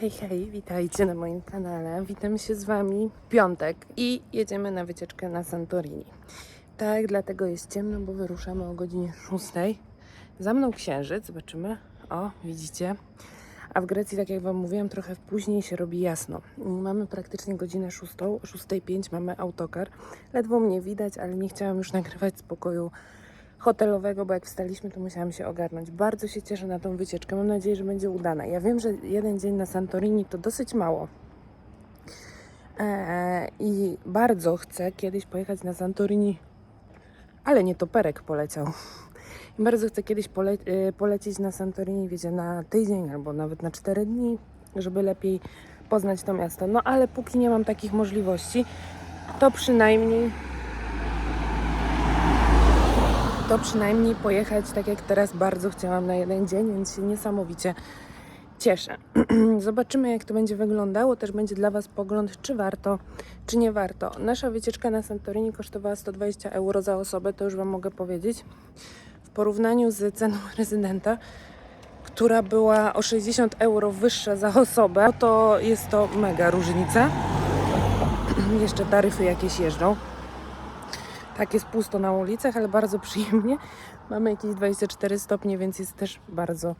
Hej, hej, witajcie na moim kanale. Witam się z Wami w piątek i jedziemy na wycieczkę na Santorini. Tak, dlatego jest ciemno, bo wyruszamy o godzinie 6. Za mną księżyc, zobaczymy. O, widzicie? A w Grecji, tak jak Wam mówiłam, trochę później się robi jasno. Mamy praktycznie godzinę 6, o 6.05 mamy autokar. Ledwo mnie widać, ale nie chciałam już nagrywać z pokoju hotelowego, bo jak wstaliśmy, to musiałam się ogarnąć. Bardzo się cieszę na tą wycieczkę. Mam nadzieję, że będzie udana. Ja wiem, że jeden dzień na Santorini to dosyć mało. Eee, I bardzo chcę kiedyś pojechać na Santorini, ale nie toperek poleciał. I bardzo chcę kiedyś pole e, polecieć na Santorini, wiecie, na tydzień albo nawet na cztery dni, żeby lepiej poznać to miasto. No ale póki nie mam takich możliwości, to przynajmniej to przynajmniej pojechać tak jak teraz bardzo chciałam na jeden dzień, więc się niesamowicie cieszę. Zobaczymy jak to będzie wyglądało, też będzie dla Was pogląd, czy warto, czy nie warto. Nasza wycieczka na Santorini kosztowała 120 euro za osobę, to już Wam mogę powiedzieć. W porównaniu z ceną rezydenta, która była o 60 euro wyższa za osobę, to jest to mega różnica. Jeszcze taryfy jakieś jeżdżą. Tak jest pusto na ulicach, ale bardzo przyjemnie. Mamy jakieś 24 stopnie, więc jest też bardzo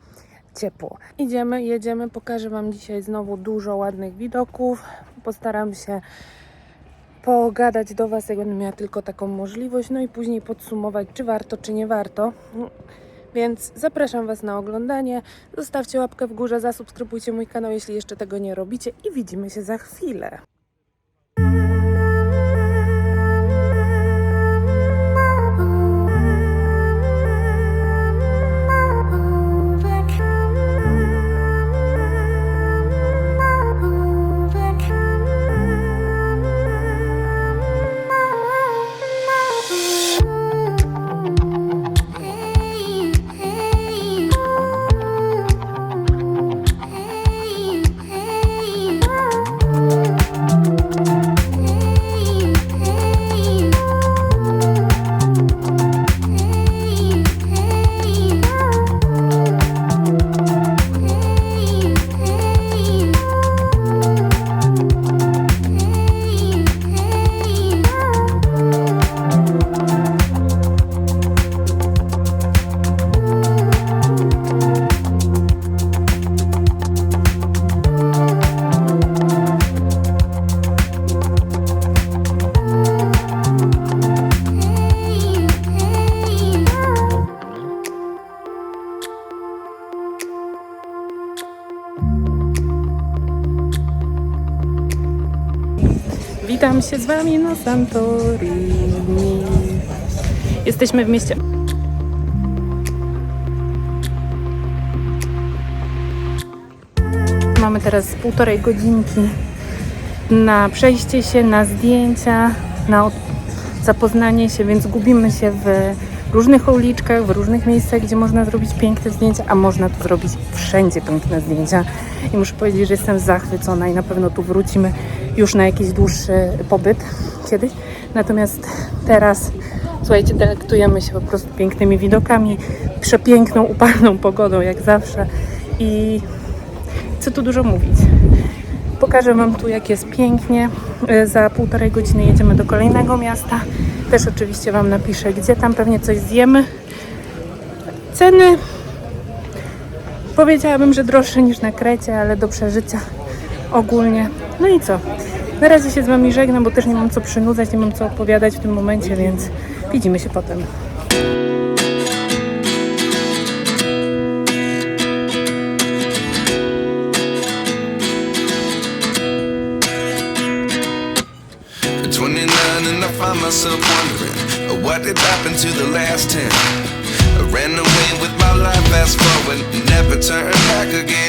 ciepło. Idziemy, jedziemy. Pokażę Wam dzisiaj znowu dużo ładnych widoków. Postaram się pogadać do Was, jak będę miała tylko taką możliwość, no i później podsumować, czy warto, czy nie warto. Więc zapraszam Was na oglądanie. Zostawcie łapkę w górze, zasubskrybujcie mój kanał, jeśli jeszcze tego nie robicie i widzimy się za chwilę. Wami na Santorini. Jesteśmy w mieście. Mamy teraz półtorej godzinki na przejście się, na zdjęcia, na zapoznanie się, więc gubimy się w różnych uliczkach, w różnych miejscach, gdzie można zrobić piękne zdjęcia, a można tu zrobić wszędzie piękne zdjęcia. I muszę powiedzieć, że jestem zachwycona i na pewno tu wrócimy już na jakiś dłuższy pobyt kiedyś. Natomiast teraz, słuchajcie, delektujemy się po prostu pięknymi widokami, przepiękną, upalną pogodą, jak zawsze. I co tu dużo mówić. Pokażę Wam tu, jak jest pięknie. E, Za półtorej godziny jedziemy do kolejnego miasta. Też oczywiście Wam napiszę, gdzie tam pewnie coś zjemy. Ceny powiedziałabym, że droższe niż na Krecie, ale do przeżycia ogólnie. No i co? Na razie się z Wami żegnam, bo też nie mam co przynudzać, nie mam co opowiadać w tym momencie, więc widzimy się potem. At 29 and I find myself wondering uh, what did happen to the last 10. I ran away with my life, fast forward, never turn back again.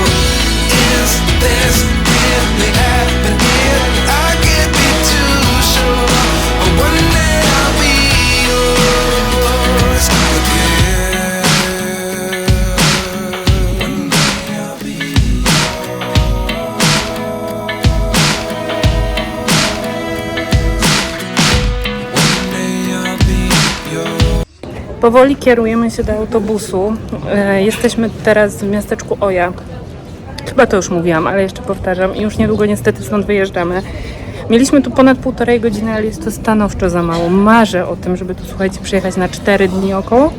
Powoli kierujemy się do autobusu. E, Jesteśmy teraz w miasteczku Oja. Chyba to już mówiłam, ale jeszcze powtarzam. I już niedługo niestety stąd wyjeżdżamy. Mieliśmy tu ponad półtorej godziny, ale jest to stanowczo za mało. Marzę o tym, żeby tu, słuchajcie, przyjechać na 4 dni około.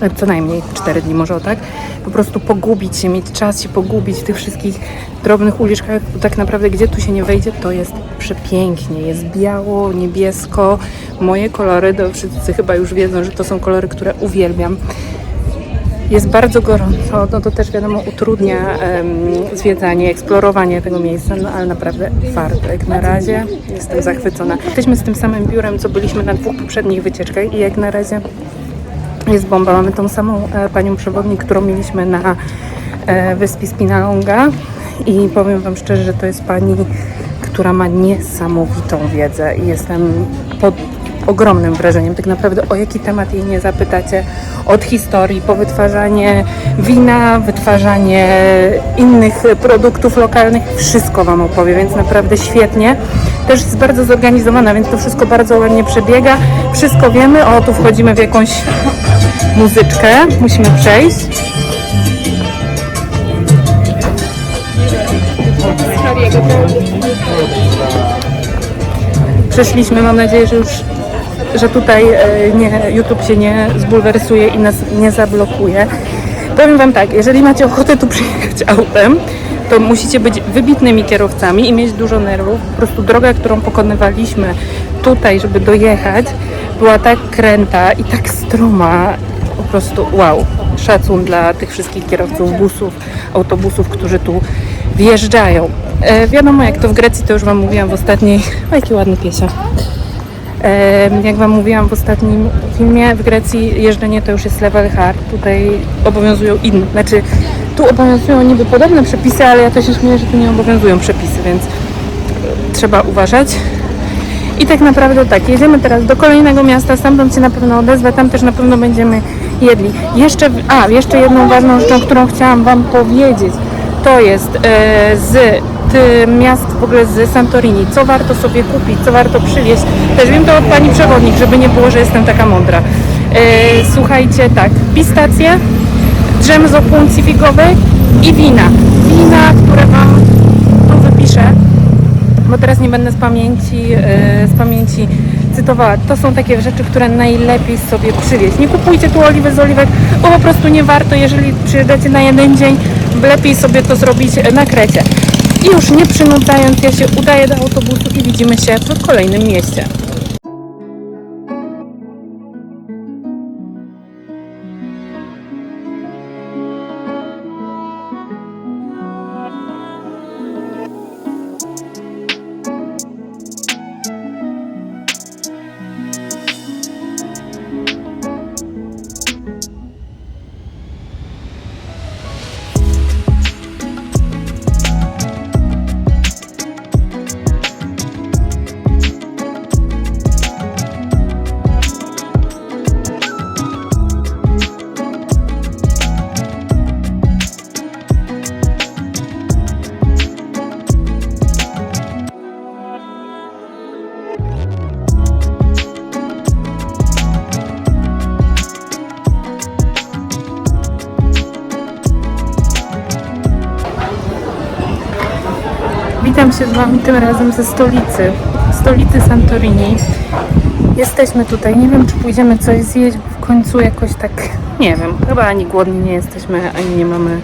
E, Co najmniej 4 dni może tak. Po prostu pogubić się, mieć czas się pogubić w tych wszystkich drobnych uliczkach. Bo tak naprawdę gdzie tu się nie wejdzie, to jest przepięknie. Jest biało, niebiesko. Moje kolory, to wszyscy chyba już wiedzą, że to są kolory, które uwielbiam. Jest bardzo gorąco, no to też wiadomo utrudnia em, zwiedzanie, eksplorowanie tego miejsca, no ale naprawdę warto. Jak na razie jestem zachwycona. Jesteśmy z tym samym biurem, co byliśmy na dwóch poprzednich wycieczkach i jak na razie jest bomba. Mamy tą samą e, panią przewodnik, którą mieliśmy na e, wyspie Spinalonga i powiem Wam szczerze, że to jest pani, która ma niesamowitą wiedzę i jestem pod ogromnym wrażeniem. Tak naprawdę o jaki temat jej nie zapytacie, od historii po wytwarzanie wina, wytwarzanie innych produktów lokalnych, wszystko Wam opowie, więc naprawdę świetnie. Też jest bardzo zorganizowana, więc to wszystko bardzo ładnie przebiega. Wszystko wiemy, o tu wchodzimy w jakąś muzyczkę, musimy przejść. Przeszliśmy, mam nadzieję, że już że tutaj e, nie, YouTube się nie zbulwersuje i nas nie zablokuje. Powiem Wam tak, jeżeli macie ochotę tu przyjechać autem, to musicie być wybitnymi kierowcami i mieć dużo nerwów. Po prostu droga, którą pokonywaliśmy tutaj, żeby dojechać, była tak kręta i tak stroma. Po prostu wow. Szacun dla tych wszystkich kierowców busów, autobusów, którzy tu wjeżdżają. E, wiadomo, jak to w Grecji, to już Wam mówiłam w ostatniej... O, jaki ładny piesio. Jak Wam mówiłam w ostatnim filmie, w Grecji jeżdżenie to już jest level hard. Tutaj obowiązują inne, znaczy tu obowiązują niby podobne przepisy, ale ja to się śmieję, że tu nie obowiązują przepisy, więc e, trzeba uważać. I tak naprawdę tak, jedziemy teraz do kolejnego miasta, stamtąd się na pewno odezwę, tam też na pewno będziemy jedli. Jeszcze, a, jeszcze jedną ważną rzeczą, którą chciałam Wam powiedzieć, to jest e, z miast w ogóle z Santorini, co warto sobie kupić, co warto przywieźć. Też wiem to od Pani Przewodnik, żeby nie było, że jestem taka mądra. E, słuchajcie, tak, pistacje, drzem z opuncji figowej i wina. Wina, które Wam tu wypiszę, bo teraz nie będę z pamięci, e, z pamięci cytowała. To są takie rzeczy, które najlepiej sobie przywieźć. Nie kupujcie tu oliwy z oliwek, bo po prostu nie warto, jeżeli przyjeżdżacie na jeden dzień, lepiej sobie to zrobić na Krecie. I już nie przynudzając, ja się udaję do autobusu i widzimy się w kolejnym mieście. Wami tym razem ze stolicy, stolicy Santorini. Jesteśmy tutaj, nie wiem czy pójdziemy coś zjeść, bo w końcu jakoś tak, nie wiem, chyba ani głodni nie jesteśmy, ani nie mamy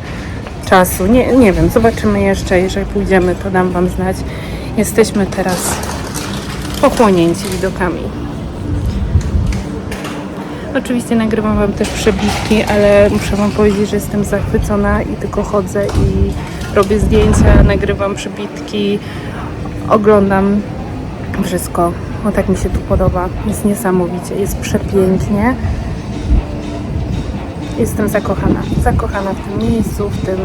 czasu, nie, nie wiem, zobaczymy jeszcze, jeżeli pójdziemy to dam Wam znać. Jesteśmy teraz pochłonięci widokami. Oczywiście nagrywam Wam też przebitki, ale muszę Wam powiedzieć, że jestem zachwycona i tylko chodzę i robię zdjęcia, nagrywam przebitki, oglądam wszystko. O tak mi się tu podoba. Jest niesamowicie, jest przepięknie. Jestem zakochana. Zakochana w tym miejscu, w tym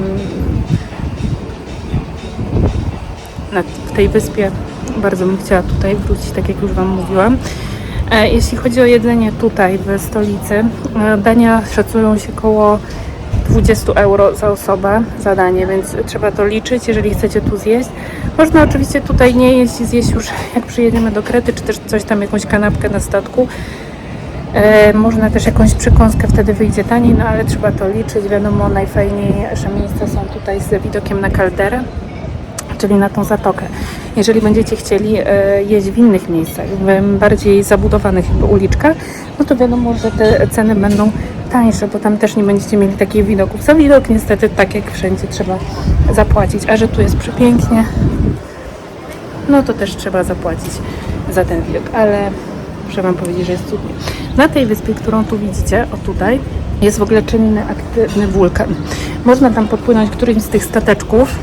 w tej wyspie. Bardzo bym chciała tutaj wrócić, tak jak już Wam mówiłam. E, Jeśli chodzi o jedzenie tutaj w stolicy, e, dania szacują się koło 20 euro za osobę za danie, więc trzeba to liczyć, jeżeli chcecie tu zjeść. Można oczywiście tutaj nie jeść i zjeść już jak przyjedziemy do Krety, czy też coś tam, jakąś kanapkę na statku. E, można też jakąś przekąskę, wtedy wyjdzie taniej, no ale trzeba to liczyć. Wiadomo, najfajniejsze miejsca są tutaj z widokiem na kalderę czyli na tą zatokę. Jeżeli będziecie chcieli e, jeść w innych miejscach, w bardziej zabudowanych uliczkach, no to wiadomo, że te ceny będą tańsze, bo tam też nie będziecie mieli takich widoków. Za widok niestety tak jak wszędzie trzeba zapłacić, a że tu jest przepięknie, no to też trzeba zapłacić za ten widok, ale muszę Wam powiedzieć, że jest cudnie. Na tej wyspie, którą tu widzicie, o tutaj, jest w ogóle czynny aktywny wulkan. Można tam podpłynąć którymś z tych stateczków,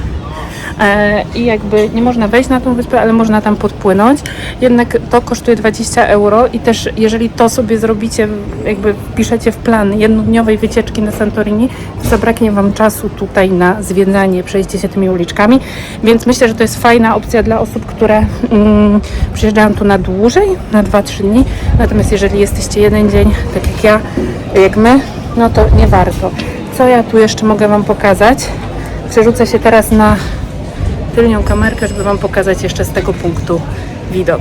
i jakby nie można wejść na tą wyspę, ale można tam podpłynąć. Jednak to kosztuje 20 euro i też jeżeli to sobie zrobicie, jakby wpiszecie w plan jednodniowej wycieczki na Santorini, to zabraknie Wam czasu tutaj na zwiedzanie, przejście się tymi uliczkami, więc myślę, że to jest fajna opcja dla osób, które mm, przyjeżdżają tu na dłużej, na 2-3 dni, natomiast jeżeli jesteście jeden dzień, tak jak ja, jak my, no to nie warto. Co ja tu jeszcze mogę Wam pokazać? Przerzucę się teraz na tylnią kamerkę, żeby Wam pokazać jeszcze z tego punktu widok.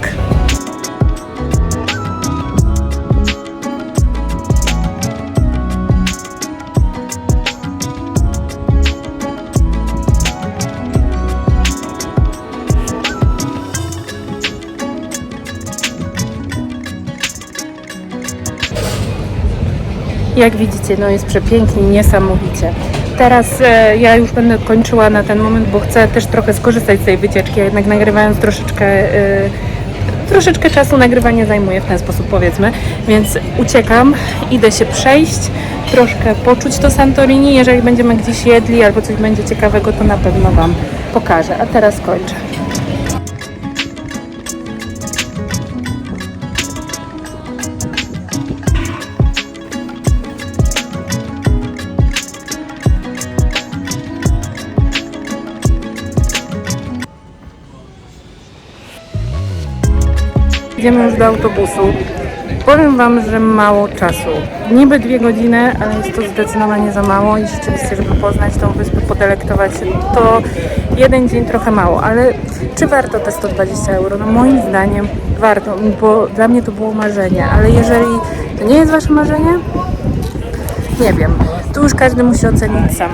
Jak widzicie, no jest przepięknie, niesamowicie. Teraz e, ja już będę kończyła na ten moment, bo chcę też trochę skorzystać z tej wycieczki, jednak nagrywając troszeczkę, e, troszeczkę czasu nagrywanie zajmuje w ten sposób powiedzmy, więc uciekam, idę się przejść, troszkę poczuć to Santorini, jeżeli będziemy gdzieś jedli albo coś będzie ciekawego, to na pewno Wam pokażę, a teraz kończę. Idziemy już do autobusu. Powiem Wam, że mało czasu. Niby dwie godziny, ale jest to zdecydowanie za mało i rzeczywiście, żeby poznać tą wyspę, podelektować się, to jeden dzień trochę mało, ale czy warto te 120 euro? No moim zdaniem warto, bo dla mnie to było marzenie, ale jeżeli to nie jest Wasze marzenie, nie wiem. Tu już każdy musi ocenić sam.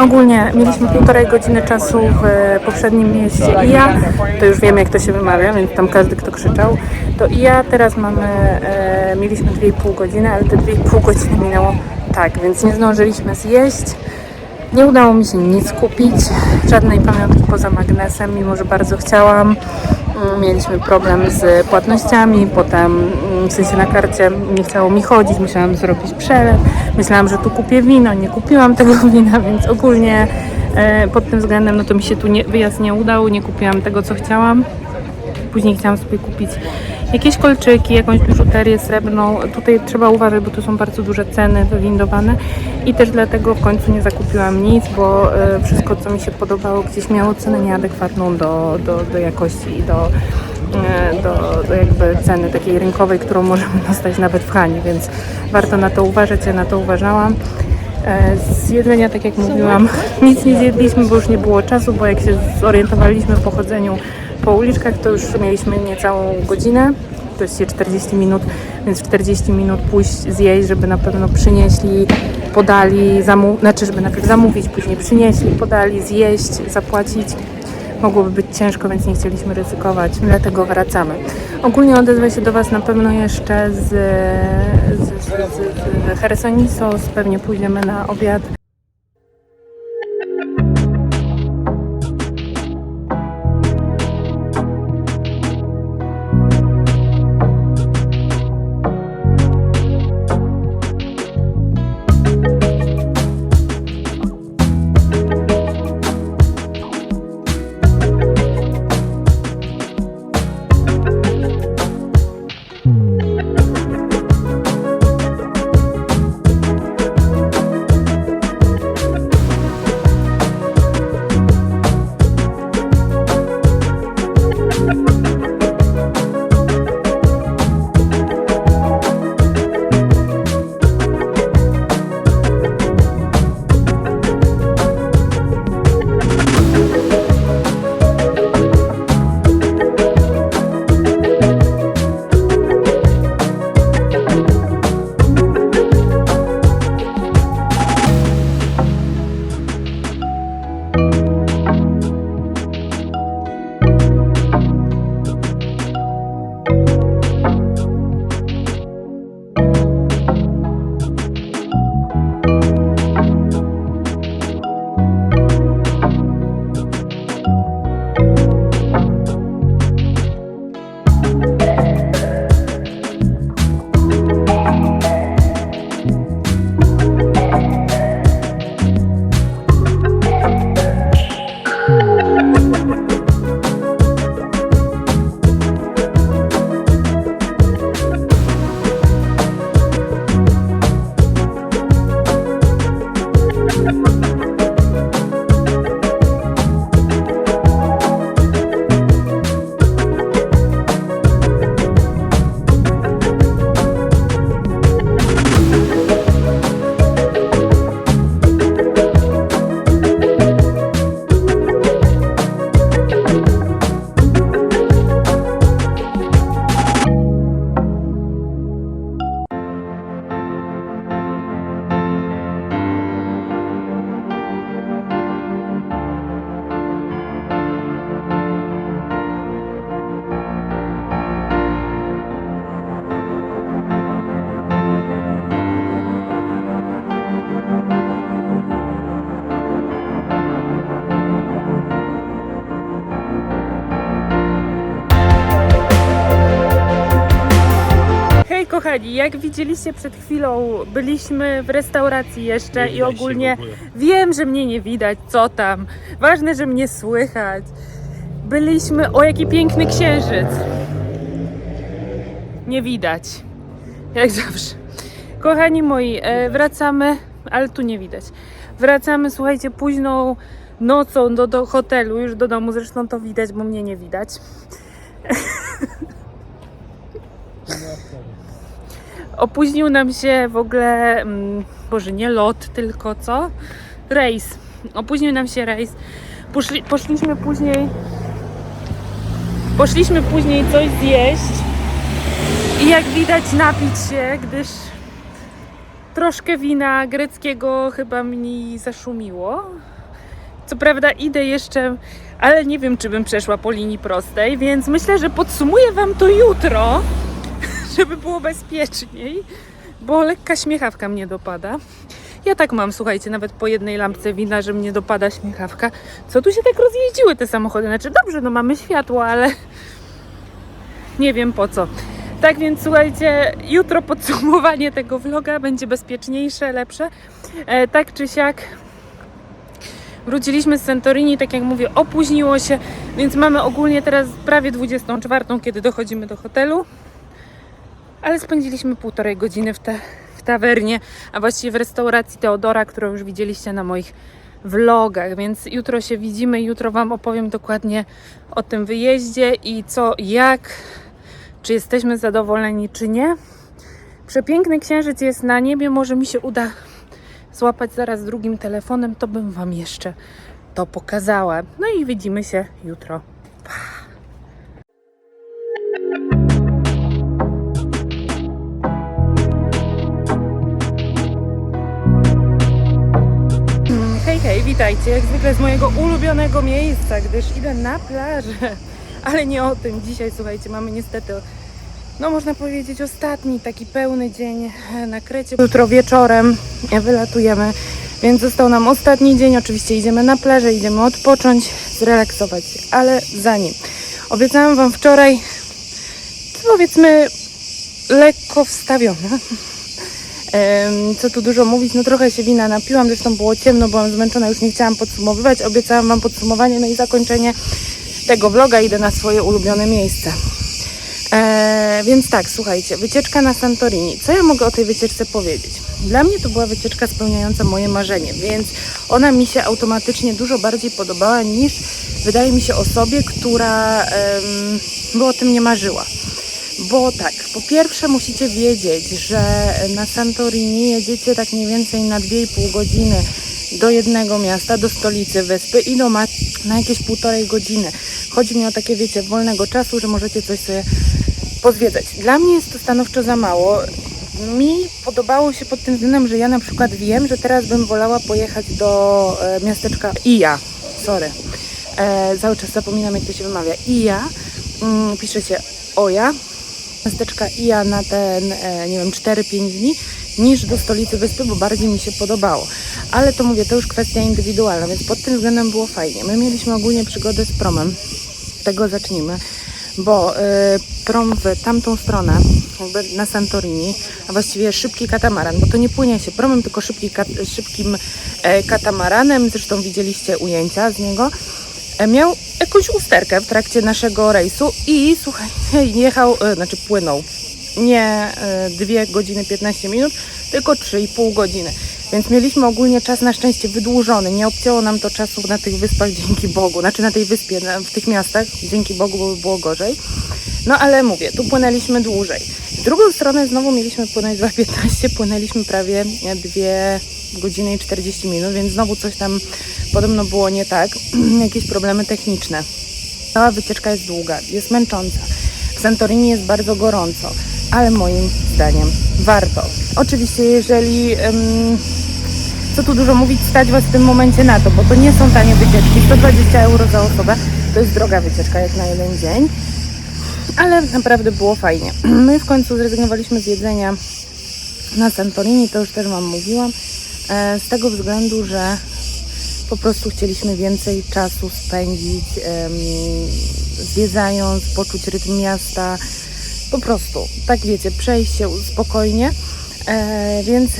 Ogólnie mieliśmy półtorej godziny czasu w e, poprzednim mieście i ja, to już wiem jak to się wymawia, więc tam każdy kto krzyczał, to i ja teraz mamy, e, mieliśmy 2,5 godziny, ale te 2,5 godziny minęło tak, więc nie zdążyliśmy zjeść. Nie udało mi się nic kupić, żadnej pamiątki poza magnesem, mimo że bardzo chciałam. Mieliśmy problem z płatnościami, potem mm, w sensie na karcie nie chciało mi chodzić, musiałam zrobić przelew. Myślałam, że tu kupię wino, nie kupiłam tego wina, więc ogólnie e, pod tym względem no to mi się tu nie, wyjazd nie udał, nie kupiłam tego co chciałam. Później chciałam sobie kupić jakieś kolczyki, jakąś biżuterię srebrną. Tutaj trzeba uważać, bo tu są bardzo duże ceny wywindowane i też dlatego w końcu nie zakupiłam nic, bo e, wszystko co mi się podobało gdzieś miało cenę nieadekwatną do, do, do jakości i do, e, do, do jakby ceny takiej rynkowej, którą możemy dostać nawet w Hani, więc warto na to uważać, ja na to uważałam. E, Z jedzenia, tak jak mówiłam, nic nie zjedliśmy, bo już nie było czasu, bo jak się zorientowaliśmy po chodzeniu po uliczkach, to już mieliśmy niecałą godzinę, to jest 40 minut, więc 40 minut pójść zjeść, żeby na pewno przynieśli, podali, zamu- znaczy żeby najpierw zamówić, później przynieśli, podali, zjeść, zapłacić. Mogłoby być ciężko, więc nie chcieliśmy ryzykować, dlatego wracamy. Ogólnie odezwę się do Was na pewno jeszcze z, z, z, z, z pewnie pójdziemy na obiad. Kochani, jak widzieliście przed chwilą, byliśmy w restauracji jeszcze Nie i widać się ogólnie w ogóle. wiem, że mnie nie widać, co tam. Ważne, że mnie słychać. Byliśmy, o jaki piękny księżyc. Nie widać. Jak zawsze. Kochani moi, e, wracamy, ale tu nie widać. Wracamy, słuchajcie, późną nocą do, do hotelu, już do domu, zresztą to widać, bo mnie nie widać. Opóźnił nam się w ogóle, mm, boże, nie lot, tylko co? Rejs. Opóźnił nam się rejs. Poszli, poszliśmy później. Poszliśmy później coś zjeść. I jak widać, napić się, gdyż troszkę wina greckiego chyba mi zaszumiło. Co prawda idę jeszcze, ale nie wiem, czy bym przeszła po linii prostej, więc myślę, że podsumuję Wam to jutro, żeby było bezpieczniej, bo lekka śmiechawka mnie dopada. Ja tak mam, słuchajcie, nawet po jednej lampce wina, że mnie dopada śmiechawka. Co tu się tak rozjeździły te samochody? Znaczy dobrze, no mamy światło, ale nie wiem po co. Tak więc słuchajcie, jutro podsumowanie tego vloga będzie bezpieczniejsze, lepsze. E, tak czy siak wróciliśmy z Santorini, tak jak mówię, opóźniło się, więc mamy ogólnie teraz prawie 24, kiedy dochodzimy do hotelu. Ale spędziliśmy półtorej godziny w, te, w tawernie, a właściwie w restauracji Teodora, którą już widzieliście na moich vlogach, więc jutro się widzimy, jutro Wam opowiem dokładnie o tym wyjeździe i co, jak, czy jesteśmy zadowoleni, czy nie. Przepiękny księżyc jest na niebie, może mi się uda złapać zaraz drugim telefonem, to bym Wam jeszcze to pokazała. No i widzimy się jutro. Hej, witajcie. Jak zwykle z mojego ulubionego miejsca, gdyż idę na plażę. Ale nie o tym. Dzisiaj, słuchajcie, mamy niestety, no można powiedzieć, ostatni taki pełny dzień na Krecie. Jutro wieczorem wylatujemy, więc został nam ostatni dzień. Oczywiście idziemy na plażę, idziemy odpocząć, zrelaksować się. Ale zanim. Obiecałam Wam wczoraj, powiedzmy, lekko wstawione. Co tu dużo mówić, no trochę się wina napiłam, zresztą było ciemno, byłam zmęczona, już nie chciałam podsumowywać. Obiecałam Wam podsumowanie, no i zakończenie tego vloga. Idę na swoje ulubione miejsce. E, więc tak, słuchajcie, wycieczka na Santorini. Co ja mogę o tej wycieczce powiedzieć? Dla mnie to była wycieczka spełniająca moje marzenie, więc ona mi się automatycznie dużo bardziej podobała niż wydaje mi się osobie, która em, by o tym nie marzyła. Bo tak, po pierwsze musicie wiedzieć, że na Santorini jedziecie tak mniej więcej na 2,5 godziny do jednego miasta, do stolicy wyspy i do na jakieś półtorej godziny. Chodzi mi o takie, wiecie, wolnego czasu, że możecie coś sobie pozwiedzać. Dla mnie jest to stanowczo za mało. Mi podobało się pod tym względem, że ja na przykład wiem, że teraz bym wolała pojechać do e, miasteczka Ija. Sorry. E, cały czas zapominam, jak to się wymawia. Ija. Mm, pisze się Oja miasteczka Ija na ten, e, nie wiem, 4-5 dni niż do stolicy wyspy, bo bardziej mi się podobało. Ale to mówię, to już kwestia indywidualna, więc pod tym względem było fajnie. My mieliśmy ogólnie przygodę z promem. Tego zacznijmy. Bo y, prom w tamtą stronę, jakby na Santorini, a właściwie szybki katamaran, bo to nie płynie się promem, tylko szybki, kat, szybkim e, katamaranem. Zresztą widzieliście ujęcia z niego miał jakąś usterkę w trakcie naszego rejsu i słuchajcie, jechał, e, znaczy płynął nie e, 2 godziny 15 minut, tylko 3,5 godziny. Więc mieliśmy ogólnie czas na szczęście wydłużony. Nie obcięło nam to czasu na tych wyspach dzięki Bogu. Znaczy na tej wyspie, w tych miastach dzięki Bogu, bo by było gorzej. No ale mówię, tu płynęliśmy dłużej. W drugą stronę znowu mieliśmy płynąć 2,15, płynęliśmy prawie 2 godziny i 40 minut, więc znowu coś tam podobno było nie tak. Jakieś problemy techniczne. Cała wycieczka jest długa, jest męcząca. W Santorini jest bardzo gorąco, ale moim zdaniem warto. Oczywiście, jeżeli, co tu dużo mówić, stać Was w tym momencie na to, bo to nie są tanie wycieczki. 120 euro za osobę to jest droga wycieczka jak na jeden dzień, ale naprawdę było fajnie. My w końcu zrezygnowaliśmy z jedzenia na Santorini, to już też Wam mówiłam, e, z tego względu, że po prostu chcieliśmy więcej czasu spędzić zwiedzając, poczuć rytm miasta. Po prostu, tak wiecie, przejść się spokojnie, e, więc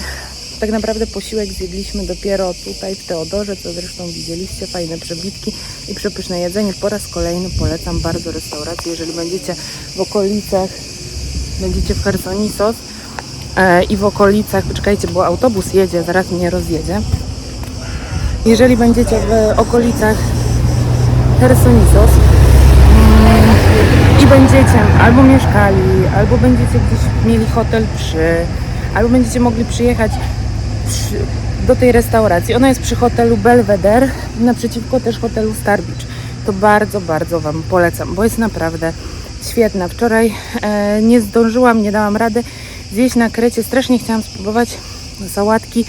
tak naprawdę posiłek zjedliśmy dopiero tutaj w Teodorze, co zresztą widzieliście, fajne przebitki i przepyszne jedzenie. Po raz kolejny polecam bardzo restaurację, jeżeli będziecie w okolicach, będziecie w Chersonisos e, i w okolicach, poczekajcie, bo autobus jedzie, zaraz mnie rozjedzie. Jeżeli będziecie w okolicach Chersonisos mm, i będziecie albo mieszkali, albo będziecie gdzieś mieli hotel przy, albo będziecie mogli przyjechać przy, do tej restauracji. Ona jest przy hotelu Belvedere, naprzeciwko też hotelu Star Beach. To bardzo, bardzo Wam polecam, bo jest naprawdę świetna. Wczoraj e, nie zdążyłam, nie dałam rady zjeść na Krecie. Strasznie chciałam spróbować sałatki,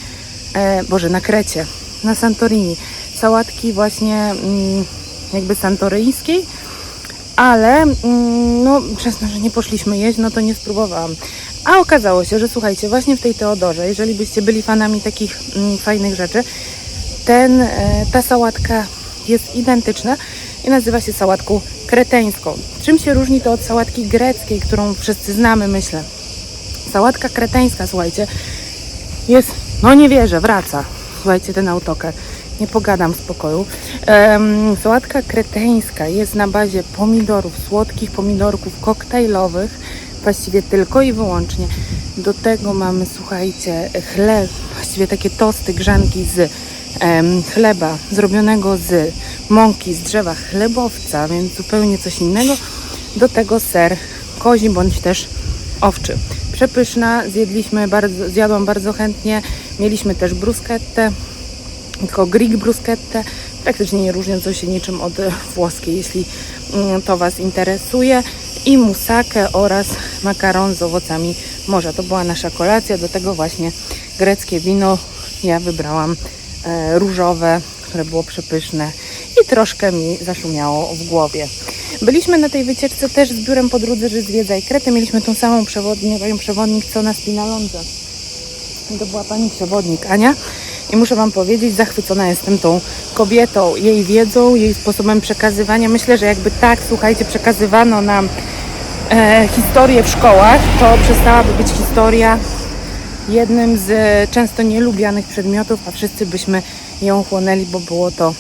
e, Boże, na Krecie, na Santorini. Sałatki właśnie mm, jakby santoryjskiej, ale mm, no, przez to, że nie poszliśmy jeść, no to nie spróbowałam. A okazało się, że słuchajcie, właśnie w tej Teodorze, jeżeli byście byli fanami takich mm, fajnych rzeczy, ten, e, ta sałatka jest identyczna i nazywa się sałatką kreteńską. Czym się różni to od sałatki greckiej, którą wszyscy znamy, myślę. Sałatka kreteńska, słuchajcie, jest, no nie wierzę, wraca. Słuchajcie, ten autokar. Nie pogadam w spokoju. Em, sałatka kreteńska jest na bazie pomidorów, słodkich pomidorków koktajlowych, właściwie tylko i wyłącznie. Do tego mamy, słuchajcie, chleb, właściwie takie tosty, grzanki z em, chleba zrobionego z mąki z drzewa chlebowca, więc zupełnie coś innego. Do tego ser kozi bądź też owczy. Przepyszna, zjedliśmy bardzo, zjadłam bardzo chętnie. Mieliśmy też bruschettę, tylko Greek bruschettę, praktycznie nie różniącą się niczym od włoskiej, jeśli mm, to Was interesuje. I musakę oraz makaron z owocami morza. To była nasza kolacja, do tego właśnie greckie wino. Ja wybrałam e, różowe, które było przepyszne i troszkę mi zaszumiało w głowie. Byliśmy na tej wycieczce też z biurem podróży Zwiedzaj Kretę. Mieliśmy tą samą przewodnię, przewodnik co na Spinalonze. I To była pani przewodnik Ania. I muszę Wam powiedzieć, zachwycona jestem tą kobietą, jej wiedzą, jej sposobem przekazywania. Myślę, że jakby tak, słuchajcie, przekazywano nam e, historię w szkołach, to przestałaby być historia jednym z często nielubianych przedmiotów, a wszyscy byśmy ją chłonęli, bo było to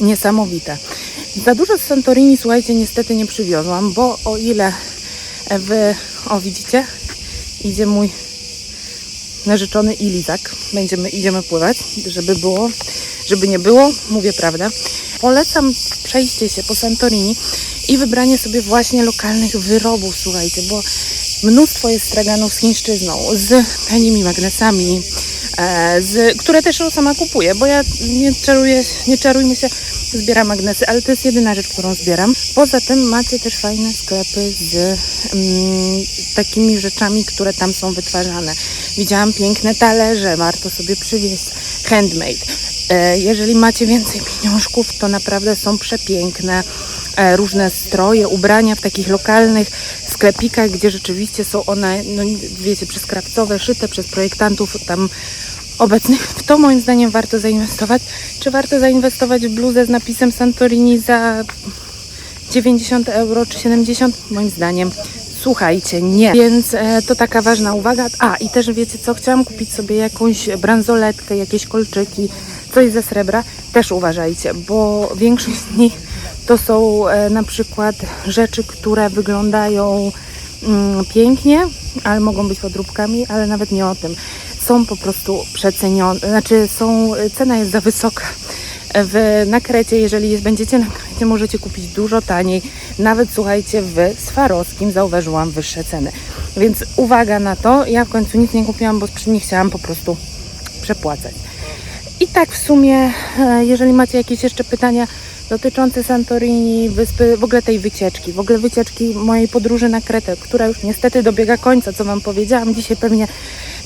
niesamowite. Za dużo z Santorini, słuchajcie, niestety nie przywiozłam, bo o ile w... O, widzicie? Idzie mój narzeczony i lizak. Będziemy, idziemy pływać, żeby było, żeby nie było, mówię prawdę. Polecam przejście się po Santorini i wybranie sobie właśnie lokalnych wyrobów, słuchajcie, bo mnóstwo jest straganów z chińszczyzną, z tanimi magnesami, e, z, które też sama kupuję, bo ja nie, czaruję, nie czarujmy się, zbieram magnesy, ale to jest jedyna rzecz, którą zbieram. Poza tym macie też fajne sklepy z mm, takimi rzeczami, które tam są wytwarzane. Widziałam piękne talerze, warto sobie przywieźć handmade. E, jeżeli macie więcej pieniążków, to naprawdę są przepiękne e, różne stroje, ubrania w takich lokalnych sklepikach, gdzie rzeczywiście są one, no wiecie, przez krawcowe, szyte przez projektantów tam obecnych. W to moim zdaniem warto zainwestować. Czy warto zainwestować w bluzę z napisem Santorini za 90 euro czy 70? Moim zdaniem Słuchajcie, nie. Więc e, to taka ważna uwaga. A i też wiecie co, chciałam kupić sobie jakąś bransoletkę, jakieś kolczyki, coś ze srebra. Też uważajcie, bo większość z nich to są e, na przykład rzeczy, które wyglądają mm, pięknie, ale mogą być podróbkami, ale nawet nie o tym. Są po prostu przecenione, znaczy są, cena jest za wysoka. W, na Krecie, jeżeli jest, będziecie na Krecie, możecie kupić dużo taniej. Nawet słuchajcie, w Swarowskim zauważyłam wyższe ceny. Więc uwaga na to. Ja w końcu nic nie kupiłam, bo nie chciałam po prostu przepłacać. I tak w sumie, e, jeżeli macie jakieś jeszcze pytania dotyczące Santorini, wyspy, w ogóle tej wycieczki, w ogóle wycieczki mojej podróży na Kretę, która już niestety dobiega końca, co Wam powiedziałam. Dzisiaj pewnie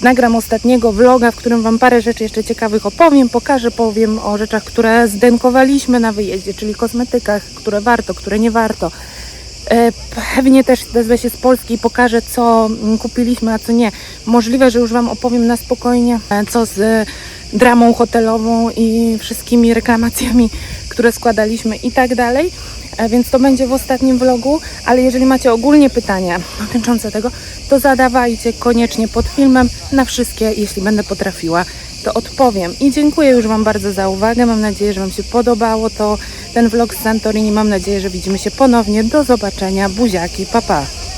nagram ostatniego vloga, w którym Wam parę rzeczy jeszcze ciekawych opowiem, pokażę, powiem o rzeczach, które zdenkowaliśmy na wyjeździe, czyli kosmetykach, które warto, które nie warto. E, Pewnie też wezmę się z Polski i pokażę, co kupiliśmy, a co nie. Możliwe, że już Wam opowiem na spokojnie, e, co z e, dramą hotelową i wszystkimi reklamacjami, które składaliśmy i tak dalej. E, więc to będzie w ostatnim vlogu, ale jeżeli macie ogólnie pytania dotyczące tego, to zadawajcie koniecznie pod filmem na wszystkie, jeśli będę potrafiła, to odpowiem. I dziękuję już Wam bardzo za uwagę, mam nadzieję, że Wam się podobało to ten vlog z Santorini, mam nadzieję, że widzimy się ponownie, do zobaczenia, buziaki, pa pa!